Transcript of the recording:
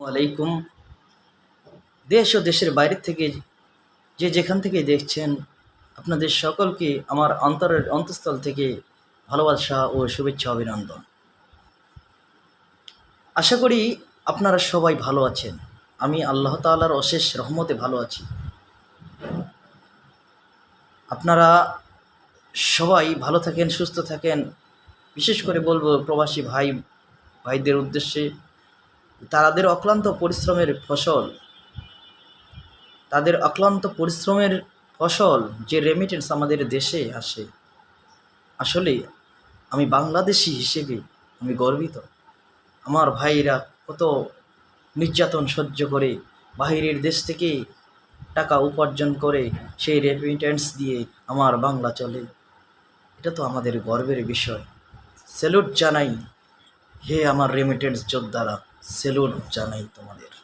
আলাইকুম। দেশ ও দেশের বাইরে থেকে যে যেখান থেকে দেখছেন, আপনাদের সকলকে আমার অন্তরের অন্তঃস্থল থেকে ভালোবাসা ও শুভেচ্ছা অভিনন্দন। আশা করি আপনারা সবাই ভালো আছেন। আমি আল্লাহ তাআলার অশেষ রহমতে ভালো আছি। আপনারা সবাই ভালো থাকেন, সুস্থ থাকেন। বিশেষ করে বলব প্রবাসী ভাই, ভাইদের উদ্দেশ্যে তাদের অক্লান্ত পরিশ্রমের ফসল, তাদের অক্লান্ত পরিশ্রমের ফসল যে রেমিটেন্স আমাদের দেশে আসে, আসলে আমি বাংলাদেশি হিসেবে আমি গর্বিত। আমার ভাইরা কত নির্যাতন সহ্য করে, বাহিরের দেশ থেকে টাকা উপার্জন করে সেই রেমিটেন্স দিয়ে আমার বাংলা চলে। এটা তো আমাদের গর্বের বিষয়। স্যালুট জানাই হে আমার রেমিটেন্স যোদ্ধারা। স্যালুট জানাই তোমাদের।